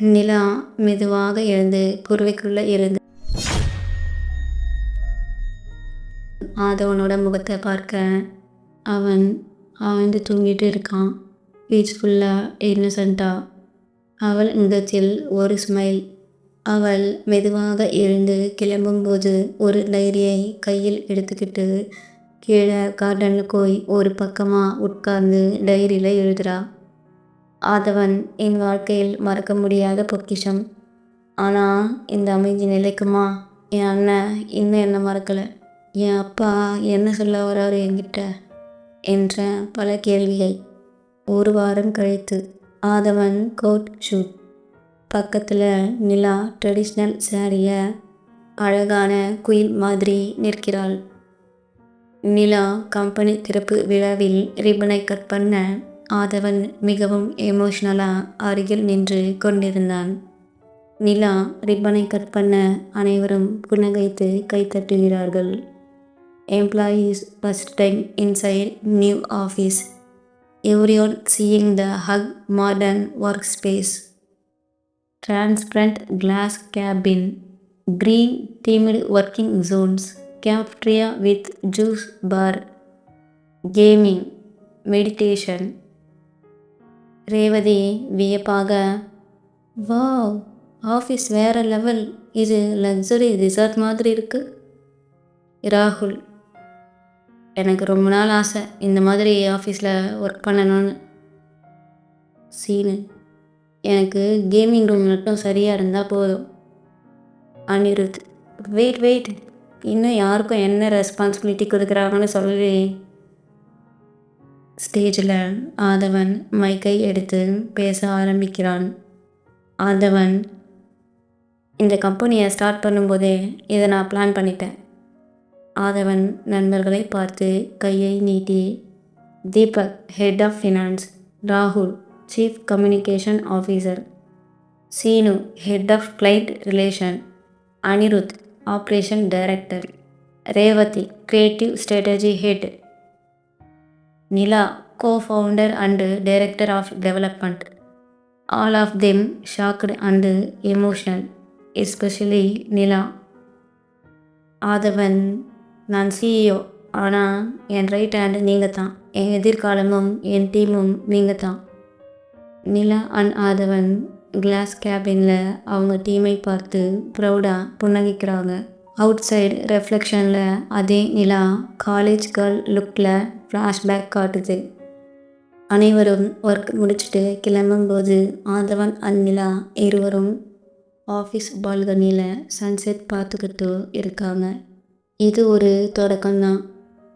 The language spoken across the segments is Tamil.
நிலா மெதுவாக எழுந்து குருவைக்குள்ளே இருந்து ஆதவனோட முகத்தை பார்க்க அவன் ஆழ்ந்து தூங்கிட்டு இருக்கான். பீஸ்ஃபுல்லாக இன்னசென்ட்டாக அவள் முகத்தில் ஒரு ஸ்மைல் அவள் மெதுவாக எழுந்து கிளம்பும்போது ஒரு டைரியை கையில் எடுத்துக்கிட்டு கீழே கார்டனில் போய் ஒரு பக்கமாக உட்கார்ந்து டைரியில் எழுதுகிறாள் ஆதவன் என் வாழ்க்கையில் மறக்க முடியாத பொக்கிஷம். ஆனால் இந்த அமைதி நிலைக்குமா? என் அண்ணன் இன்னும் என்ன மறக்கலை. என் அப்பா என்ன சொல்ல வராரு என்கிட்ட? என்ற பல கேள்விகள் ஒரு வாரம் கழித்து ஆதவன் கோட் ஷூட். பக்கத்தில் நிலா ட்ரெடிஷ்னல் சாரியை அழகான குயில் மாதிரி நிற்கிறாள். நிலா கம்பெனி திறப்பு விழாவில் ரிப்பனை கட் பண்ண ஆதவன் மிகவும் எமோஷ்னலாக அருகில் நின்று கொண்டிருந்தான். நிலா ரிப்பனை கட் பண்ண அனைவரும் புன்னகைத்து கைத்தட்டுகிறார்கள் employees first time inside new office everyone seeing the hug modern work space transparent glass cabin green themed working zones cafeteria with juice bar gaming meditation. Revathi வியப்பாக வாவ் ஆஃபீஸ் வேற லெவல். இது லக்ஸரி ரிசார்ட் மாதிரி இருக்கு. ராகுல் எனக்கு ரொம்ப நாள் ஆசை இந்த மாதிரி ஆஃபீஸில் ஒர்க் பண்ணணும்னு. சீனு எனக்கு கேமிங் ரூம் மட்டும் சரியாக இருந்தால் போதும். Anirudh wait wait. இன்னும் யாருக்கும் என்ன ரெஸ்பான்சிபிலிட்டி கொடுக்குறாங்கன்னு சொல்லி. ஸ்டேஜில் ஆதவன் மைக்கை எடுத்து பேச ஆரம்பிக்கிறான். ஆதவன் இந்த கம்பெனியை ஸ்டார்ட் பண்ணும்போதே இதை நான் பிளான் பண்ணிட்டேன். ஆதவன் நண்பர்களை பார்த்து கையை நீட்டி தீபக் ஹெட் ஆஃப் ஃபினான்ஸ் ராகுல் chief communication officer Seenu head of client relation Anirudh operation director Revathi creative strategy head Nila co-founder and director of development. All of them shocked and emotional, especially Nila Aadhavan நான் சிஇஓ ஆனால் என் ரைட் ஹேண்டு நீங்கள் தான் என் எதிர்காலமும் என் டீமும் நீங்கள் தான் நிலா அண்ட் ஆதவன் கிளாஸ் கேபினில் அவங்க டீமை பார்த்து ப்ரௌடாக புன்னகிக்கிறாங்க. அவுட் சைடு ரெஃப்ளெக்ஷனில் அதே நிலா காலேஜ் கேர்ள் லுக்கில் ஃப்ளாஷ்பேக் காட்டுது. அனைவரும் ஒர்க் முடிச்சுட்டு கிளம்பும்போது ஆதவன் அண்ட் நிலா இருவரும் ஆஃபீஸ் பால்கனியில் சன்செட் பார்த்துக்கிட்டு இருக்காங்க. இது ஒரு தொடக்கம்தான்.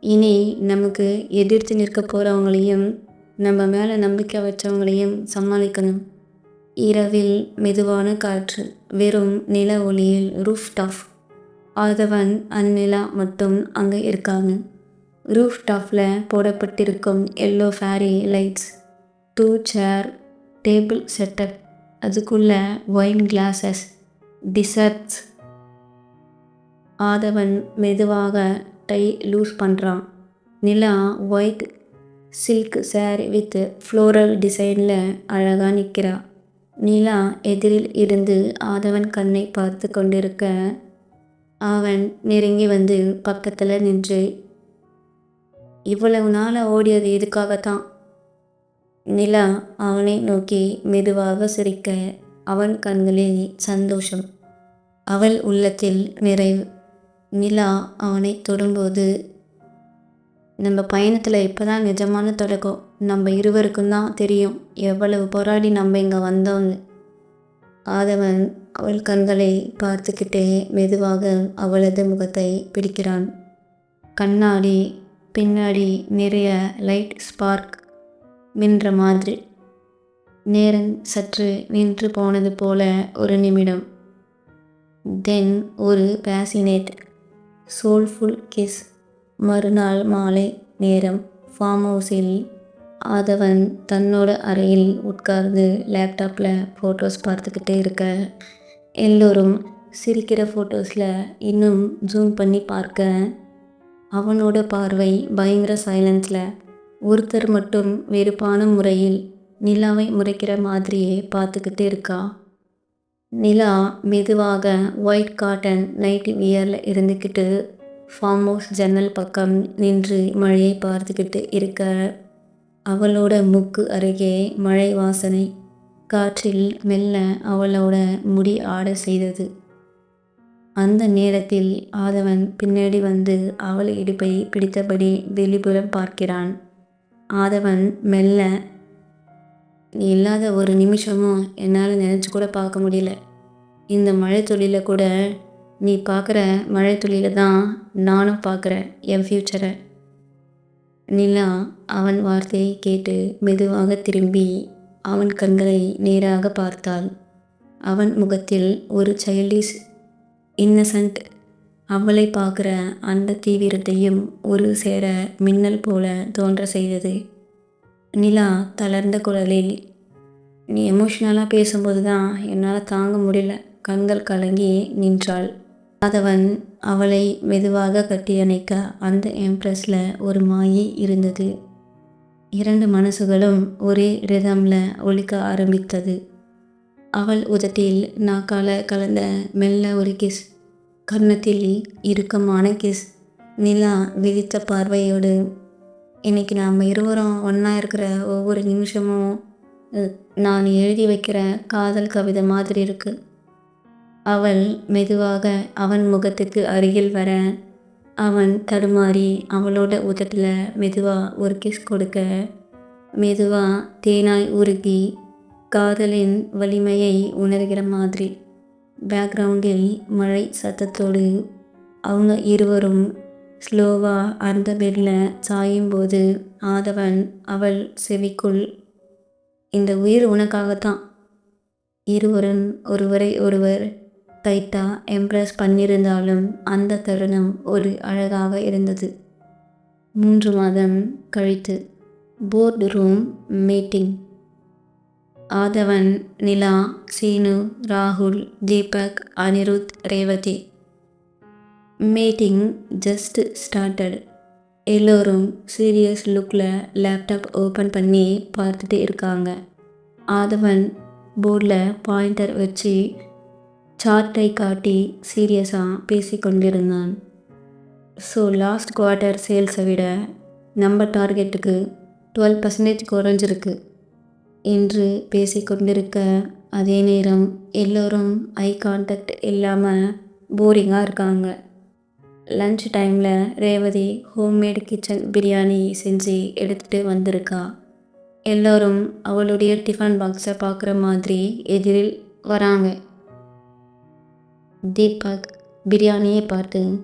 இனி நமக்கு எதிர்த்து நிற்க போகிறவங்களையும் நம்ம மேலே நம்பிக்கை வச்சவங்களையும் சமாளிக்கணும். இரவில் மெதுவான காற்று வெறும் நில ஒளியில் ரூஃப் டஃப் ஆதவன் அன்னிலா மட்டும் அங்கே இருக்காங்க. ரூஃப் டாப்பில் போடப்பட்டிருக்கும் yellow fairy lights two chair table setup அதுக்குள்ளே ஒயின் கிளாஸஸ் டிசர்ட்ஸ் ஆதவன் மெதுவாக டை லூஸ் பண்ணுறான் Nila white silk sari with floral டிசைனில் அழகாக நிற்கிறா நிலா எதிரில் இருந்து ஆதவன் கண்ணை பார்த்து கொண்டிருக்க அவன் நெருங்கி வந்து பக்கத்தில் நின்று இவ்வளவு நாளாக ஓடியது இதுக்காகத்தான் நிலா அவனை நோக்கி மெதுவாக சிரிக்க அவன் கண்களில் சந்தோஷம். அவள் உள்ளத்தில் நிறைவு. நிலா அவனை தொடும்போது நம்ம பயணத்தில் இப்போ தான் நிஜமான தொடக்கம். நம்ம இருவருக்கும் தான் தெரியும் எவ்வளவு போராடி நம்ம இங்கே வந்தோம்னு. ஆதவன் அவள் கண்களை பார்த்துக்கிட்டே மெதுவாக அவளது முகத்தை பிடிக்கிறான். கண்ணாடி பின்னாடி நிறைய லைட் ஸ்பார்க் மின்ற மாதிரி. நேரம் சற்று நின்று போனது போல ஒரு நிமிடம். தென் ஒரு பேசினேட் சோல்ஃபுல் கிஸ். மறுநாள் மாலை நேரம். ஃபார்ம் ஹவுஸில் ஆதவன் தன்னோட அறையில் உட்கார்ந்து லேப்டாப்பில் ஃபோட்டோஸ் பார்த்துக்கிட்டே இருக்க எல்லோரும் சிரிக்கிற ஃபோட்டோஸில் இன்னும் ஜூம் பண்ணி பார்க்க அவனோட பார்வை பயங்கர சைலன்ஸில் ஒருத்தர் மட்டும் வெறுப்பான முறையில் நிலாவை முறைக்கிற மாதிரியே பார்த்துக்கிட்டு இருக்கா. நிலா மெதுவாக ஒயிட் காட்டன் நைட்டி வியரில் இருந்துக்கிட்டு ஃபார்ம் ஹவுஸ் ஜன்னல் பக்கம் நின்று மழையை பார்த்துக்கிட்டு இருக்க அவளோட மூக்கு அருகே மழை வாசனை காற்றில் மெல்ல அவளோட முடி ஆட செய்தது. அந்த நேரத்தில் ஆதவன் பின்னாடி வந்து அவள் இடுப்பை பிடித்தபடி வெளிப்புறம் பார்க்கிறான். ஆதவன் மெல்ல நீ இல்லாத ஒரு நிமிஷமும் என்னால் நினச்சி கூட பார்க்க முடியல. இந்த மழை துளியில கூட நீ பார்க்குற மழை துளியில தான் நானும் பார்க்குறேன் என் ஃப்யூச்சரை நிலா அவன் வார்த்தையை கேட்டு மெதுவாக திரும்பி அவன் கண்களை நேராக பார்த்தாள். அவன் முகத்தில் ஒரு சைல்டிஷ் இன்னசென்ட் அவளை பார்க்குற அந்த தீவிரத்தையும் ஒரு சேர மின்னல் போல தோன்ற செய்தது. நிலா தளர்ந்த குரலில் நீ எமோஷ்னலாக பேசும்போது தான் என்னால் தாங்க முடியல. கண்கள் கலங்கி நின்றாள். அதவன் அவளை மெதுவாக கட்டியணைக்க அந்த எம்ப்ரஸில் ஒரு மாயை இருந்தது. இரண்டு மனசுகளும் ஒரே ரிதமில் ஒழிக்க ஆரம்பித்தது. அவள் உதட்டில் நாக்கால கலந்த மெல்ல ஒரு கிஸ் கர்ணத்தில் இறுக்கமான கிஸ் நிலா விதித்த பார்வையோடு இன்னைக்கு நாம் இருவரும் ஒன்றா இருக்கிற ஒவ்வொரு நிமிஷமும் நான் எழுதி வைக்கிற காதல் கவிதை மாதிரி இருக்கு. அவள் மெதுவாக அவன் முகத்துக்கு அருகில் வர அவன் தடுமாறி அவளோட உதட்டில் மெதுவாக ஒரு கிஸ் கொடுக்க மெதுவாக தேனாய் உருகி காதலின் வலிமையை உணர்கிற மாதிரி. பேக்ரவுண்டில் மழை சத்தத்தோடு அவங்க இருவரும் ஸ்லோவாக அந்த பெட்டில் சாயும்போது ஆதவன் அவள் செவிக்குள் இந்த உயிர் உனக்காகத்தான். இருவரும் ஒருவரை ஒருவர் டைட்டாக எம்ப்ரெஸ் பண்ணியிருந்தாலும் அந்த தருணம் ஒரு அழகாக இருந்தது. மூன்று மாதம் கழித்து board room meeting Aadhavan Nila Seenu ராகுல் Deepak Anirudh Revathi. Meeting just started எல்லோரும் சீரியஸ் லுக்கில் லேப்டாப் ஓப்பன் பண்ணி பார்த்துட்டு இருக்காங்க. ஆதவன் போர்டில் பாயிண்டர் வச்சு சார்ட்டை காட்டி சீரியஸாக பேசி கொண்டிருந்தான். ஸோ லாஸ்ட் குவார்ட்டர் சேல்ஸை விட நம்ம டார்கெட்டுக்கு டுவெல் பர்சன்டேஜ் குறைஞ்சிருக்கு என்று பேசி கொண்டிருக்க அதே நேரம் எல்லோரும் ஐ கான்டாக்ட் இல்லாமல் போரிங்காக இருக்காங்க. லன்ச் டைமில் ரேவதி ஹோம்மேட் கிச்சன் பிரியாணி செஞ்சு எடுத்துகிட்டு வந்திருக்கா. எல்லோரும் அவளுடைய டிஃபன் பாக்ஸை பார்க்குற மாதிரி எதிரில் வராங்க. தீபக் பிரியாணியை பார்த்து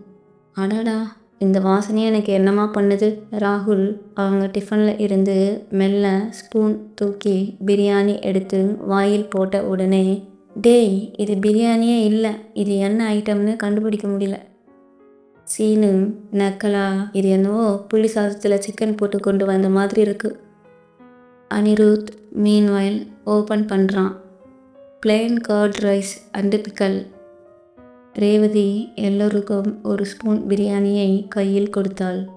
அடடா இந்த வாசனையை எனக்கு என்னமா பண்ணுது? ராகுல் அவங்க டிஃபனில் இருந்து மெல்ல ஸ்பூன் தூக்கி பிரியாணி எடுத்து வாயில் போட்ட உடனே டேய் இது பிரியாணியே இல்லை. இது என்ன ஐட்டம்னு கண்டுபிடிக்க முடியல. சீனு நக்கலா இது என்னவோ புளி சாதத்தில் சிக்கன் போட்டு கொண்டு வந்த மாதிரி இருக்குது அனிருத் மீன்வாயில் ஓப்பன் பண்ணுறான் plain curd rice and pickle Revathi எல்லோருக்கும் ஒரு ஸ்பூன் பிரியாணியை கையில் கொடுத்தாள்.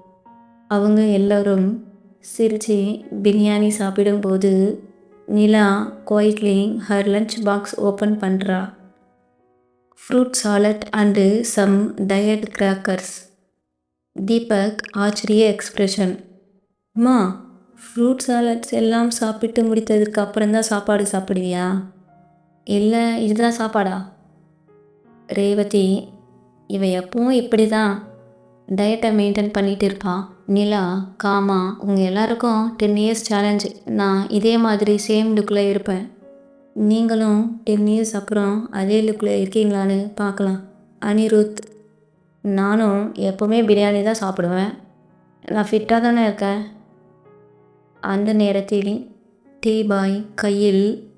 அவங்க எல்லோரும் சிரித்து பிரியாணி சாப்பிடும்போது Nila quietly her lunch box open பண்ணுறா fruit salad and some diet crackers. Deepak ஆச்சரிய எக்ஸ்ப்ரெஷன். அம்மா ஃப்ரூட் சாலட்ஸ் எல்லாம் சாப்பிட்டு முடித்ததுக்கு அப்புறம் தான் சாப்பாடு சாப்பிடுவியா? இல்லை இதுதான் சாப்பாடா? ரேவதி இவ எப்பவும் இப்படி தான் டயட்டை மெயின்டைன் பண்ணிகிட்டு இருப்பாள் நிலா காமா உங்கள் எல்லாருக்கும் டென் இயர்ஸ் சேலஞ்சு நான் இதே மாதிரி சேம் லுக்கில் இருப்பேன். நீங்களும் டென் இயர்ஸ் அப்புறம் அதே லுக்கில் இருக்கீங்களான்னு பார்க்கலாம். அனிருத் நானும் எப்போவுமே பிரியாணி தான் சாப்பிடுவேன். நான் ஃபிட்டாக தானே இருக்கேன். அந்த நேரத்தில் டீ பாய் கையில்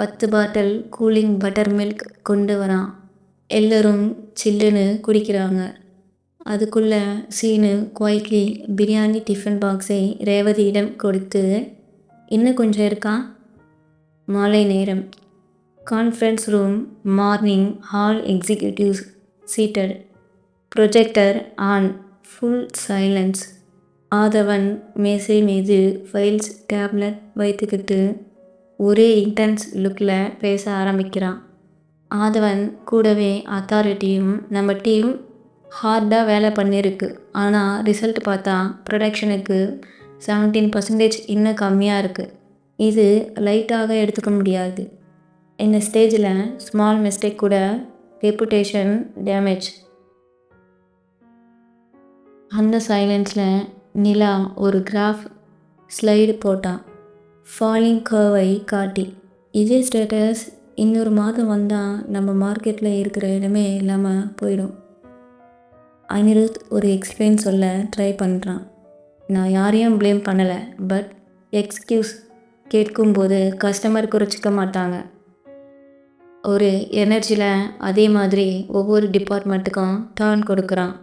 பத்து பாட்டில் கூலிங் பட்டர் மில்க் கொண்டு வரான் எல்லோரும் சில்லுன்னு குடிக்கிறாங்க. அதுக்குள்ளே சீனு குவைட்லி பிரியாணி டிஃபன் பாக்ஸை ரேவதியிடம் கொடுத்து இன்னும் கொஞ்சம் இருக்கா? மாலை நேரம். Conference room morning hall executives seated. Projector on. Full silence. Aadhavan மேசை மீது ஃபைல்ஸ் டேப்லெட் வைத்துக்கிட்டு ஒரே இன்டென்ஸ் லுக்கில் பேச ஆரம்பிக்கிறான். ஆதவன் கூடவே அத்தாரிட்டியும் நம்ம டீம் ஹார்டாக வேலை பண்ணியிருக்கு ஆனால் ரிசல்ட் பார்த்தா ப்ரொடக்ஷனுக்கு செவன்டீன் பர்சன்டேஜ் இன்னும் கம்மியாக இருக்குது இது லைட்டாக எடுத்துக்க முடியாது. இந்த ஸ்டேஜில் ஸ்மால் மிஸ்டேக் கூட ரெப்புடேஷன் டேமேஜ் அந்த சைலன்ஸில் நிலா ஒரு கிராஃப் ஸ்லைடு போட்டான். ஃபாலிங் கர்வை காட்டி. இதே ஸ்டேட்டஸ் இன்னொரு மாதம் வந்தால் நம்ம மார்க்கெட்டில் இருக்கிற இடமே இல்லாமல் போயிடும். அனிருத் ஒரு எக்ஸ்பிளைன் சொல்ல ட்ரை பண்ணுறான் நான் யாரையும் ப்ளேம் பண்ணலை பட் எக்ஸ்கியூஸ் கேட்கும்போது கஸ்டமர் குறைச்சிக்க மாட்டாங்க. ஒரு எனர்ஜியில் அதே மாதிரி ஒவ்வொரு டிபார்ட்மெண்ட்டுக்கும் டேர்ன் கொடுக்குறான்.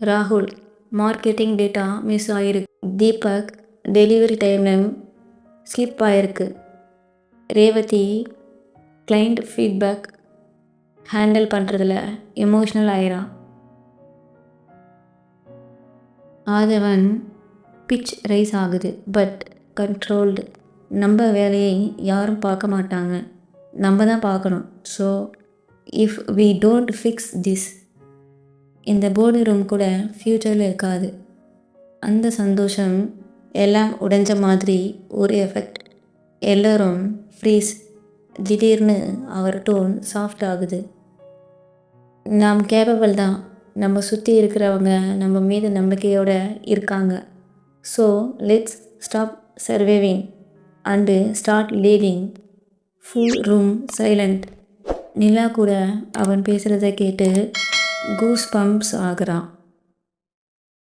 ராகுல் மார்க்கெட்டிங் டேட்டா மிஸ் ஆகிருக்கு தீபக் டெலிவரி டைமில் ஸ்லிப் ஆகிருக்கு ரேவதி கிளைண்ட் ஃபீட்பேக் ஹேண்டில் பண்ணுறதுல எமோஷ்னல் ஆயிரான் ஆதவன் பிச் ரைஸ் ஆகுது பட் கண்ட்ரோல்டு நம்ம வேலையை யாரும் பார்க்க மாட்டாங்க. நம்ம தான் பார்க்கணும். So if we don't fix this இந்த போர்டு ரூம் கூட ஃப்யூச்சரில் இருக்காது. அந்த சந்தோஷம் எல்லாம் உடைஞ்ச மாதிரி ஒரு எஃபெக்ட் எல்லோரும் ஃப்ரீஸ் திடீர்னு அவர் டோன் சாஃப்ட் ஆகுது. நாம் கேபபிள் தான். நம்ம சுற்றி இருக்கிறவங்க நம்ம மீது நம்பிக்கையோடு இருக்காங்க. So let's stop surviving and start leading full room silent Nila கூட அவன் பேசுகிறத கேட்டு கூஸ் பம்ப்ஸ் ஆகிறான்.